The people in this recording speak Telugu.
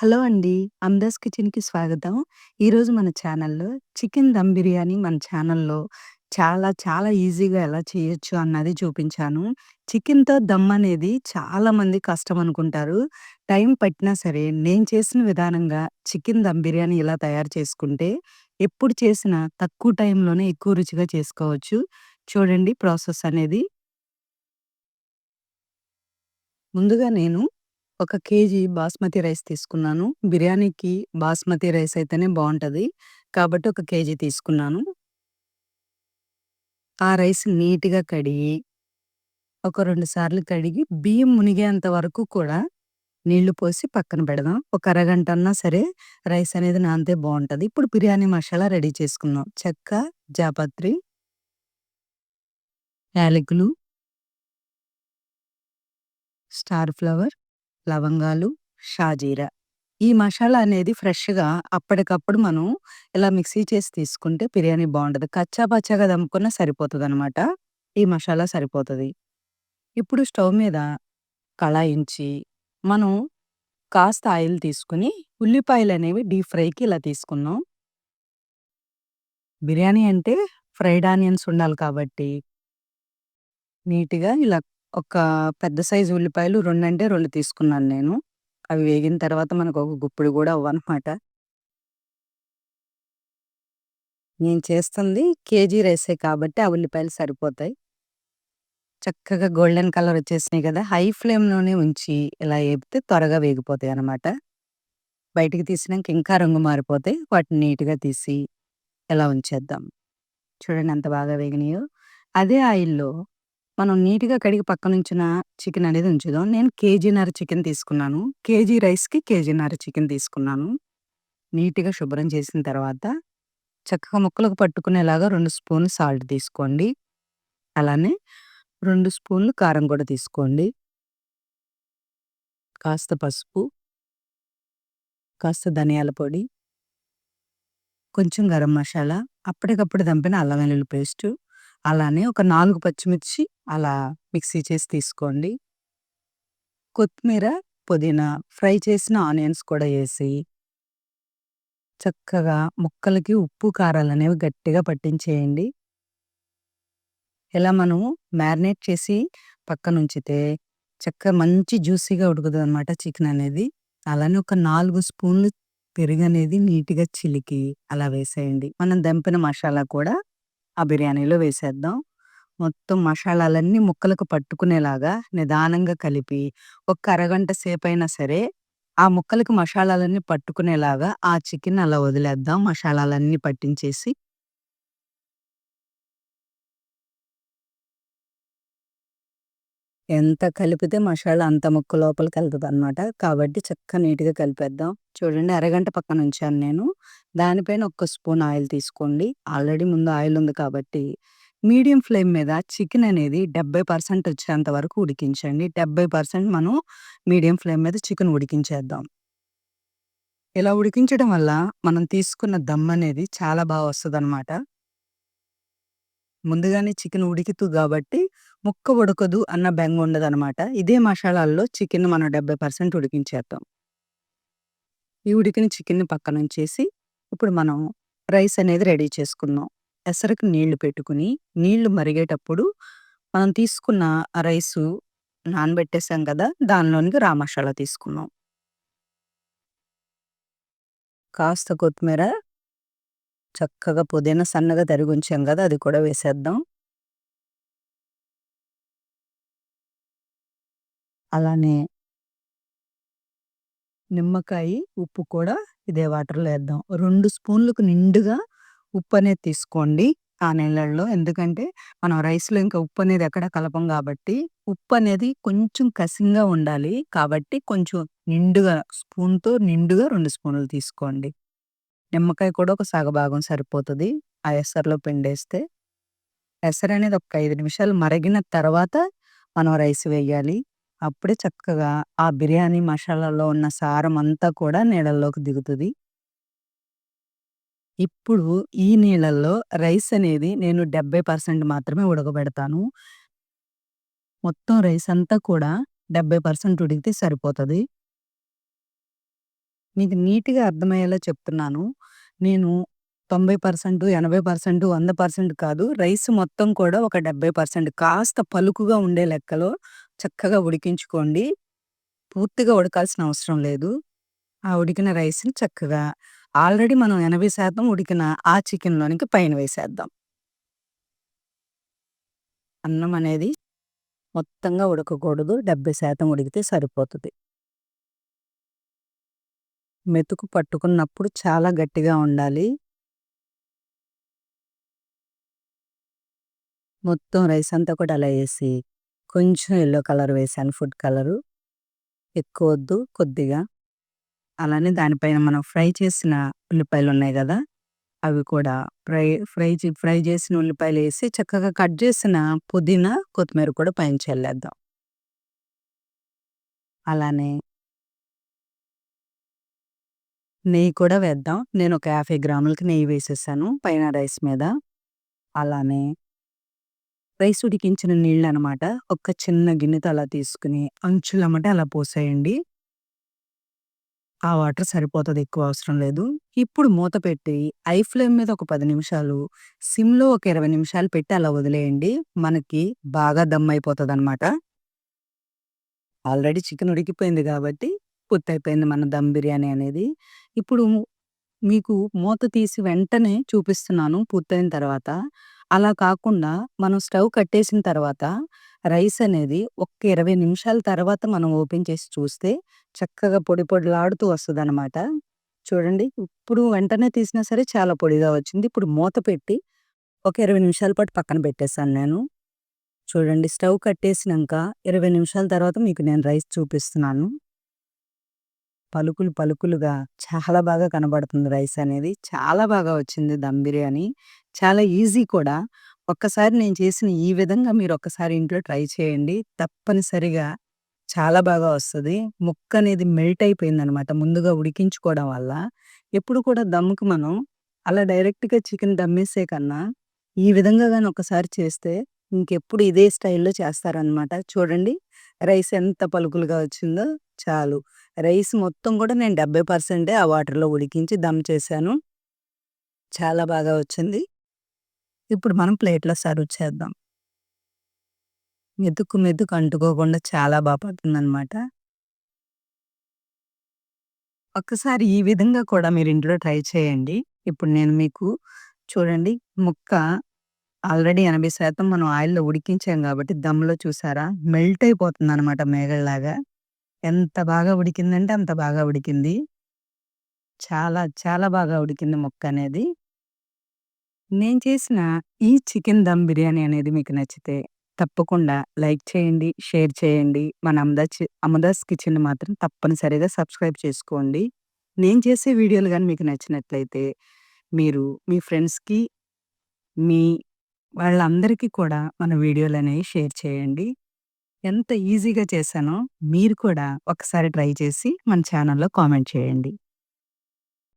హలో అండి. అందాస్ కిచెన్‌కి స్వాగతం. ఈరోజు మన ఛానల్‌లో చికెన్ దమ్ బిర్యానీ మన ఛానల్‌లో చాలా చాలా ఈజీగా ఎలా చేయొచ్చు అన్నది చూపించాను. చికెన్‌తో దమ్ అనేది చాలామంది కష్టం అనుకుంటారు. టైం పట్టినా సరే నేను చేసిన విధానంగా చికెన్ దమ్ బిర్యానీ ఇలా తయారు చేసుకుంటే ఎప్పుడు చేసినా తక్కువ టైంలోనే ఎక్కువ రుచిగా చేసుకోవచ్చు. చూడండి ప్రాసెస్ అనేది. ముందుగా నేను ఒక కేజీ బాస్మతి రైస్ తీసుకున్నాను. బిర్యానీకి బాస్మతి రైస్ అయితేనే బావుంటది. కాబట్టి ఒక కేజీ తీసుకున్నాను. ఆ రైస్ నీట్‌గా కడిగి ఒక 2 సార్లు కడిగి బియ్యం మునిగేంత వరకు కూడా నీళ్ళు పోసి పక్కన పెడదాం. ఒక అరగంట అన్నా సరే రైస్ అనేది నానితే బావుంటది. ఇప్పుడు బిర్యానీ మసాలా రెడీ చేసుకుందాం. చెక్క, జాపత్రి యాలకులు స్టార్ ఫ్లవర్, లవంగాలు, షాజీరా. ఈ మసాలా అనేది ఫ్రెష్‌గా అప్పటికప్పుడు మనం ఇలా మిక్సీ చేసి తీసుకుంటే బిర్యానీ బాగుంటుంది. కచ్చా పచ్చాగా సరిపోతుంది అనమాట ఈ మసాలా సరిపోతుంది. ఇప్పుడు స్టవ్ మీద కళాయించి మనం కాస్త ఆయిల్ తీసుకొని ఉల్లిపాయలనేవి డీప్ ఫ్రైకి ఇలా తీసుకున్నాం బిర్యానీ అంటే ఫ్రైడ్ ఆనియన్స్ ఉండాలి కాబట్టి నీట్‌గా ఇలా ఒక పెద్ద సైజు ఉల్లిపాయలు 2 అంటే 2 తీసుకున్నాను నేను. అవి వేగిన తర్వాత మనకు ఒక గుప్పెడు గూడా అవ్వనమాట. నేను చేస్తుంది కేజీ రైసే కాబట్టి ఆ ఉల్లిపాయలు సరిపోతాయి. చక్కగా గోల్డెన్ కలర్ వచ్చేసినాయి కదా! హై ఫ్లేమ్‌లోనే ఉంచి ఇలా ఏపితే త్వరగా వేగిపోతాయనమాట. బయటికి తీసినాక ఇంకా రంగు మారిపోతాయి. వాటిని నీట్‌గా తీసి ఇలా ఉంచేద్దాం. చూడండి ఎంత బాగా వేగినాయో. అదే ఆయిల్‌లో మనం నీట్‌గా కడిగి పక్కనుంచిన చికెన్ అనేది ఉంచుదాం. నేను కేజీన్నర చికెన్ తీసుకున్నాను. కేజీ రైస్‌కి కేజీన్నర చికెన్ తీసుకున్నాను. నీట్‌గా శుభ్రం చేసిన తర్వాత చక్కగా ముక్కలకు పట్టుకునేలాగా 2 స్పూన్లు సాల్ట్ తీసుకోండి. అలానే 2 స్పూన్లు కారం కూడా తీసుకోండి. కాస్త పసుపు. కాస్త ధనియాల పొడి. కొంచెం గరం మసాలా, అప్పటికప్పుడు దంపిన అల్లం వెల్లుల్లి పేస్టు, అలానే ఒక నాలుగు పచ్చిమిర్చి అలా మిక్సీ చేసి తీసుకోండి. కొత్తిమీర, పుదీనా, ఫ్రై చేసిన ఆనియన్స్ కూడా వేసి చక్కగా ముక్కలకి ఉప్పు, కారాలు అనేవి గట్టిగా పట్టించేయండి. ఇలా మనము మ్యారినేట్ చేసి పక్కనుంచితే చక్కగా మంచి జ్యూసీగా ఉడుకుతదనమాట చికెన్ అనేది. అలానే ఒక నాలుగు స్పూన్లు పెరుగు అనేది నీట్‌గా చిలికి అలా వేసేయండి. మనం దంపిన మసాలా కూడా ఆ బిర్యానీలో వేసేద్దాం. మొత్తం మసాలాలన్నీ ముక్కలకు పట్టుకునేలాగా నిదానంగా కలిపి ఒక అరగంట సేపయినా సరే ఆ ముక్కలకి మసాలాలన్నీ పట్టుకునేలాగా ఆ చికెన్ అలా వదిలేద్దాం మసాలాలన్నీ పట్టించేసి. ఎంత కలిపితే మసాలా అంత ముక్క లోపలికెళ్తదనమాట. కాబట్టి చక్కగా నీట్‌గా కలిపేద్దాం. చూడండి అరగంట పక్కనుంచాను నేను. దానిపైన ఒక్క స్పూన్ ఆయిల్ తీసుకోండి. ఆల్రెడీ ముందు ఆయిల్ ఉంది కాబట్టి మీడియం ఫ్లేమ్ మీద చికెన్ అనేది 70% వచ్చేంత వరకు ఉడికించండి. 70% మనం మీడియం ఫ్లేమ్ మీద చికెన్ ఉడికించేద్దాం. ఇలా ఉడికించడం వల్ల మనం తీసుకున్న దమ్ అనేది చాలా బాగా వస్తుంది అనమాట ముందుగానే చికెన్ ఉడికిద్దు కాబట్టి ముక్క ఉడకదు అన్న బెంగ ఉండదనమాట. ఇదే మసాలాల్లో చికెన్ మనం 70% ఉడికించేద్దాం. ఈ ఉడికిన చికెన్‌ని పక్కనుంచేసి ఇప్పుడు మనం రైస్ అనేది రెడీ చేసుకుందాం. ఎసరికి నీళ్ళు పెట్టుకుని నీళ్ళు మరిగేటప్పుడు మనం తీసుకున్న రైసు నానబెట్టేసాం కదా! దానిలోనికి రా మసాలా తీసుకున్నాం కాస్త కొత్తిమీర చక్కగా పుదీనా సన్నగా తరిగుంచాం కదా అది కూడా వేసేద్దాం. అలానే నిమ్మకాయి, ఉప్పు కూడా ఇదే వాటర్‌లో వేద్దాం రెండు స్పూన్లకు నిండుగా ఉప్పు అనేది తీసుకోండి ఆ నీళ్ళల్లో. ఎందుకంటే మనం రైస్‌లో ఇంకా ఉప్పు అనేది ఎక్కడ కలపం కాబట్టి ఉప్పు అనేది కొంచెం కసింగా ఉండాలి. కాబట్టి కొంచెం నిండుగా స్పూన్‌తో నిండుగా రెండు స్పూన్లు తీసుకోండి. నిమ్మకాయ కూడా ఒక సగభాగం సరిపోతుంది ఆ ఎసరులో పిండేస్తే. ఎసరనేది ఒక ఐదు నిమిషాలు మరిగిన తర్వాత మనం రైస్ వేయాలి. అప్పుడే చక్కగా ఆ బిర్యానీ మసాలాలో ఉన్న సారం అంతా కూడా నీళ్ళల్లోకి దిగుతుంది ఇప్పుడు ఈ నీళ్ళల్లో రైస్ అనేది నేను 70% మాత్రమే ఉడకబెడతాను. మొత్తం రైస్ అంతా కూడా 70% ఉడికితే సరిపోతుంది మీకు నీట్‌గా అర్థమయ్యేలా చెప్తున్నాను. నేను 90%, 80%, 100% కాదు. రైస్ మొత్తం కూడా ఒక 70% కాస్త పలుకుగా ఉండే లెక్కలో చక్కగా ఉడికించుకోండి. పూర్తిగా ఉడకాల్సిన అవసరం లేదు. ఆ ఉడికిన రైస్‌ని చక్కగా ఆల్రెడీ మనం 80% ఉడికిన ఆ చికెన్‌లోనికి పైన వేసేద్దాం. అన్నం అనేది మొత్తంగా ఉడకకూడదు. 70% ఉడికితే సరిపోతది. మెతుకు పట్టుకున్నప్పుడు చాలా గట్టిగా ఉండాలి. మొత్తం రైస్ అంతా కూడా అలా వేసి కొంచెం ఎల్లో కలర్ వేసాను ఫుడ్ కలరు. ఎక్కువ వద్దు కొద్దిగా. అలానే దానిపైన మనం ఫ్రై చేసిన ఉల్లిపాయలు ఉన్నాయి కదా అవి కూడా ఫ్రై ఫ్రై ఫ్రై చేసిన ఉల్లిపాయలు వేసి చక్కగా కట్ చేసిన పుదీనా, కొత్తిమీర కూడా పైన చల్లేద్దాం. అలానే నెయ్యి కూడా వేద్దాం. నేను ఒక 50 గ్రాములకి నెయ్యి వేసేసాను పైన రైస్ మీద. అలానే రైస్ ఉడికించిన నీళ్ళు అనమాట ఒక చిన్న గిన్నెతో అలా తీసుకొని అంచులమ్మట అలా పోసేయండి. ఆ వాటర్ సరిపోతుంది ఎక్కువ అవసరం లేదు. ఇప్పుడు మూత పెట్టి ఐ ఫ్లేమ్ మీద ఒక పది నిమిషాలు, సిమ్‌లో ఒక 20 నిమిషాలు పెట్టి అలా వదిలేయండి. మనకి బాగా దమ్ అయిపోతుంది అనమాట ఆల్రెడీ చికెన్ ఉడికిపోయింది కాబట్టి పూర్తయిపోయింది మన దమ్ బిర్యానీ అనేది. ఇప్పుడు మీకు మూత తీసి వెంటనే చూపిస్తున్నాను పూర్తయిన తర్వాత. అలా కాకుండా మనం స్టవ్ కట్టేసిన తర్వాత రైస్ అనేది ఒక్క 20 నిమిషాల తర్వాత మనం ఓపెన్ చేసి చూస్తే చక్కగా పొడి పొడిలాడుతూ వస్తదనమాట. చూడండి ఇప్పుడు వెంటనే తీసినా సరే చాలా పొడిగా వచ్చింది. ఇప్పుడు మూత పెట్టి ఒక 20 నిమిషాల పాటు పక్కన పెట్టేసాను నేను. చూడండి స్టవ్ కట్టేసినంక 20 నిమిషాల తర్వాత మీకు నేను రైస్ చూపిస్తున్నాను. పలుకులు పలుకులుగా చాలా బాగా కనబడుతుంది రైస్ అనేది. చాలా బాగా వచ్చింది దమ్ బిర్యానీ. చాలా ఈజీ కూడా. ఒక్కసారి నేను చేసిన ఈ విధంగా మీరు ఒక్కసారి ఇంట్లో ట్రై చేయండి. తప్పనిసరిగా చాలా బాగా వస్తుంది ముక్క అనేది మెల్ట్ అయిపోయిందనమాట ముందుగా ఉడికించుకోవడం వల్ల. ఎప్పుడు కూడా దమ్ముకు మనం అలా డైరెక్ట్‌గా చికెన్ దమ్మేసే కన్నా, ఈ విధంగా కానీ ఒకసారి చేస్తే ఇంకెప్పుడు ఇదే స్టైల్‌లో చేస్తారనమాట. చూడండి రైస్ ఎంత పలుకులుగా వచ్చిందో చాలు. రైస్ మొత్తం కూడా నేను 70% ఆ వాటర్‌లో ఉడికించి దమ్ చేశాను. చాలా బాగా వచ్చింది. ఇప్పుడు మనం ప్లేట్‌లో సర్వ్ చేద్దాం. మెతుకు మెతుకు అంటుకోకుండా చాలా బాగా పడుతుందనమాట. ఒక్కసారి ఈ విధంగా కూడా మీరు ఇంట్లో ట్రై చేయండి. ఇప్పుడు నేను మీకు చూడండి ముక్క ఆల్రెడీ 80% మనం ఆయిల్‌లో ఉడికించాం కాబట్టి దమ్‌లో చూసారా మెల్ట్ అయిపోతుందనమాట మేగడలాగా. ఎంత బాగా ఉడికిందంటే అంత బాగా ఉడికింది. చాలా చాలా బాగా ఉడికింది ముక్కనేది. నేను చేసిన ఈ చికెన్ దమ్ బిర్యానీ అనేది మీకు నచ్చితే తప్పకుండా లైక్ చేయండి, షేర్ చేయండి. మన అమదాచి అమదాస్ కిచెన్‌ని మాత్రం తప్పనిసరిగా సబ్స్క్రైబ్ చేసుకోండి. నేను చేసే వీడియోలు గాని మీకు నచ్చినట్లయితే మీరు మీ ఫ్రెండ్స్‌కి, మీ వాళ్ళందరికీ కూడా మన వీడియోలనేవి షేర్ చేయండి. ఎంత ఈజీగా చేశానో మీరు కూడా ఒకసారి ట్రై చేసి మన ఛానల్లో కామెంట్ చేయండి.